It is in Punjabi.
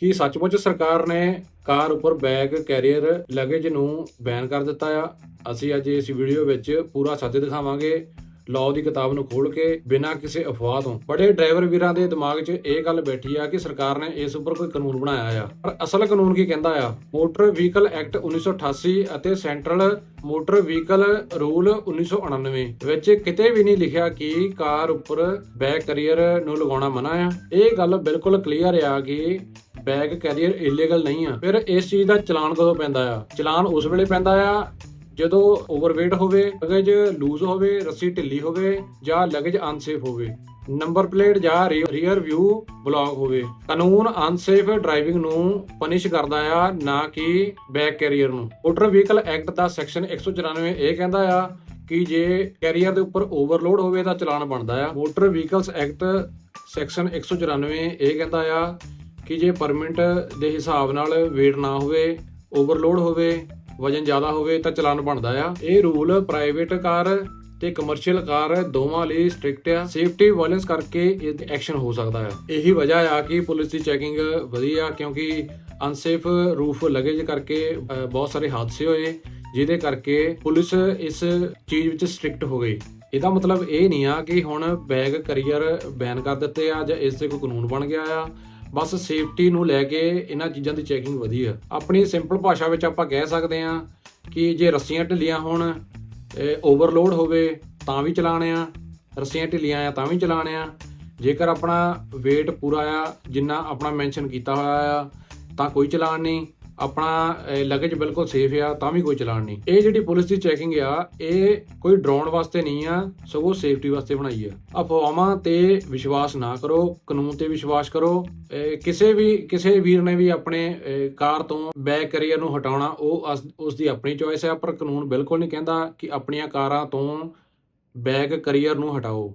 ਕੀ ਸੱਚਮੁੱਚ ਸਰਕਾਰ ਨੇ ਕਾਰ ਉੱਪਰ ਬੈਗ ਕੈਰੀਅਰ ਲਗੇਜ ਨੂੰ ਬੈਨ ਕਰ ਦਿੱਤਾ ਆ। ਅਸੀਂ ਅੱਜ ਇਸ ਵੀਡੀਓ ਵਿੱਚ ਪੂਰਾ ਸੱਚ ਦਿਖਾਵਾਂਗੇ। ਲਾਅ ਦੀ ਕਿਤਾਬ ਨੂੰ ਖੋਲ ਕੇ ਬਿਨਾਂ ਕਿਸੇ ਅਫਵਾਹ ਤੋਂ। ਬੜੇ ਡਰਾਈਵਰ ਵੀਰਾਂ ਦੇ ਦਿਮਾਗ 'ਚ ਇਹ ਗੱਲ ਬੈਠੀ ਆ ਕਿ ਸਰਕਾਰ ਨੇ ਇਸ ਉੱਪਰ ਕੋਈ ਕਾਨੂੰਨ ਬਣਾਇਆ ਆ। ਪਰ ਅਸਲ ਕਾਨੂੰਨ ਕੀ ਕਹਿੰਦਾ ਆ? ਮੋਟਰ ਵਹੀਕਲ ਐਕਟ 1988 ਅਤੇ ਸੈਂਟਰਲ ਮੋਟਰ ਵਹੀਕਲ ਰੂਲ 1999 ਵਿੱਚ ਕਿਤੇ ਵੀ ਨਹੀਂ ਲਿਖਿਆ ਕਿ ਕਾਰ ਉੱਪਰ ਬੈਗ ਕੈਰੀਅਰ ਨੂੰ ਲਗਾਉਣਾ ਮਨਾ ਆ। ਇਹ ਗੱਲ ਬਿਲਕੁਲ ਕਲੀਅਰ ਆ ਕਿ ਬੈਗ ਕੈਰੀਅਰ ਇਲੀਗਲ ਨਹੀਂ ਆ। ਫਿਰ ਇਸ ਚੀਜ਼ ਦਾ ਚਲਾਨ ਕਦੋਂ ਪੈਂਦਾ ਆ? ਚਲਾਨ ਉਸ ਵੇਲੇ ਪੈਂਦਾ ਆ ਜਦੋਂ ਓਵਰਵੇਟ ਹੋਵੇ ਲਗੇਜ ਲੂਜ਼ ਹੋਵੇ, ਰੱਸੀ ਢਿੱਲੀ ਹੋਵੇ ਜਾਂ ਲਗੇਜ ਅਨਸੇਫ ਹੋਵੇ। ਨੰਬਰ ਪਲੇਟ ਜਾਂ ਰੀਅਰ ਵਿਊ ਬਲੌਕ ਹੋਵੇ। ਕਾਨੂੰਨ ਅਨਸੇਫ ਡਰਾਈਵਿੰਗ ਨੂੰ ਪਨਿਸ਼ ਕਰਦਾ ਆ, ਨਾ ਕਿ ਬੈਕ ਕੈਰੀਅਰ ਨੂੰ। ਮੋਟਰ ਵਹੀਕਲ ਐਕਟ ਦਾ ਸੈਕਸ਼ਨ 194 ਇਹ ਕਹਿੰਦਾ ਆ ਕਿ ਜੇ ਕੈਰੀਅਰ ਦੇ ਉੱਪਰ ਓਵਰਲੋਡ ਹੋਵੇ ਤਾਂ ਚਲਾਨ ਬਣਦਾ ਆ। ਮੋਟਰ ਵਹੀਕਲਸ ਐਕਟ ਸੈਕਸ਼ਨ 194 ਇਹ ਕਹਿੰਦਾ ਆ ਕਿ ਜੇ ਪਰਮਿਟ ਦੇ ਹਿਸਾਬ ਨਾਲ weight ਨਾ ਹੋਵੇ ਓਵਰਲੋਡ ਹੋਵੇ, ਵਜਨ ਜ਼ਿਆਦਾ ਹੋਵੇ ਤਾਂ ਚਲਾਨ ਬਣਦਾ ਆ। ਇਹ ਰੂਲ ਪ੍ਰਾਈਵੇਟ ਕਾਰ ਤੇ ਕਮਰਸ਼ੀਅਲ ਕਾਰ ਦੋਵਾਂ ਲਈ ਸਟ੍ਰਿਕਟ ਆ। ਸੇਫਟੀ ਵਾਇਲੈਂਸ ਕਰਕੇ ਇਹ ਐਕਸ਼ਨ ਹੋ ਸਕਦਾ ਆ। ਇਹੀ ਵਜ੍ਹਾ ਆ ਕਿ ਪੁਲਿਸ ਦੀ ਚੈਕਿੰਗ ਵਧੀਆ ਕਿਉਂਕਿ ਅਨਸੇਫ ਰੂਫ ਲਗੇਜ ਕਰਕੇ ਬਹੁਤ ਸਾਰੇ ਹਾਦਸੇ ਹੋਏ, ਜਿਹਦੇ ਕਰਕੇ ਪੁਲਿਸ ਇਸ ਚੀਜ਼ ਵਿੱਚ ਸਟ੍ਰਿਕਟ ਹੋ ਗਈ। ਇਹਦਾ ਮਤਲਬ ਇਹ ਨਹੀਂ ਆ ਕਿ ਹੁਣ ਬੈਗ ਕਰੀਅਰ ਬੈਨ ਕਰ ਦਿੱਤੇ ਆ ਜਾਂ ਇਸ ਤੇ ਕੋਈ ਕਾਨੂੰਨ ਬਣ ਗਿਆ ਆ। ਬਸ ਸੇਫਟੀ ਨੂੰ ਲੈ ਕੇ ਇਹਨਾਂ ਚੀਜ਼ਾਂ ਦੀ ਚੈਕਿੰਗ ਵਧੀ ਆ। ਆਪਣੀ ਸਿੰਪਲ ਭਾਸ਼ਾ ਵਿੱਚ ਆਪਾਂ ਕਹਿ ਸਕਦੇ ਆ ਕਿ ਜੇ ਰੱਸੀਆਂ ਢਿੱਲੀਆਂ ਹੋਣ ਓਵਰਲੋਡ ਹੋਵੇ ਤਾਂ ਵੀ ਚਲਾਣੇ ਆ, ਰੱਸੀਆਂ ਢਿੱਲੀਆਂ ਆ ਤਾਂ ਵੀ ਚਲਾਣੇ ਆ। ਜੇਕਰ ਆਪਣਾ weight ਪੂਰਾ ਆ, ਜਿੰਨਾ ਆਪਣਾ ਮੈਂਸ਼ਨ ਕੀਤਾ ਹੋਇਆ ਆ, ਤਾਂ ਕੋਈ ਚਲਾਨ ਨਹੀਂ। ਆਪਣਾ ਲਗੇਜ ਬਿਲਕੁਲ ਸੇਫ ਆ, ਤਾਂ ਵੀ ਕੋਈ ਚਲਾਨ ਨਹੀਂ। ਇਹ ਜਿਹੜੀ ਪੁਲਿਸ ਦੀ ਚੈਕਿੰਗ ਆ, ਇਹ ਕੋਈ ਡਰਾਉਣ ਵਾਸਤੇ ਨਹੀਂ ਆ, ਸਗੋਂ ਸੇਫਟੀ ਵਾਸਤੇ ਬਣਾਈ ਆ। ਅਫਵਾਹਾਂ ਤੇ ਵਿਸ਼ਵਾਸ ਨਾ ਕਰੋ, ਕਾਨੂੰਨ ਤੇ ਵਿਸ਼ਵਾਸ ਕਰੋ। ਕਿਸੇ ਵੀ, ਕਿਸੇ ਵੀਰ ਨੇ ਵੀ ਆਪਣੇ ਕਾਰ ਤੋਂ ਬੈਕ ਕੈਰੀਅਰ ਨੂੰ ਹਟਾਉਣਾ, ਉਹ ਅਸ- ਉਸ ਦੀ ਆਪਣੀ ਚੋਇਸ ਹੈ ਪਰ ਕਾਨੂੰਨ ਬਿਲਕੁਲ ਨਹੀਂ ਕਹਿੰਦਾ ਕਿ ਆਪਣੀਆਂ ਕਾਰਾਂ ਤੋਂ ਬੈਕ ਕੈਰੀਅਰ ਨੂੰ ਹਟਾਓ।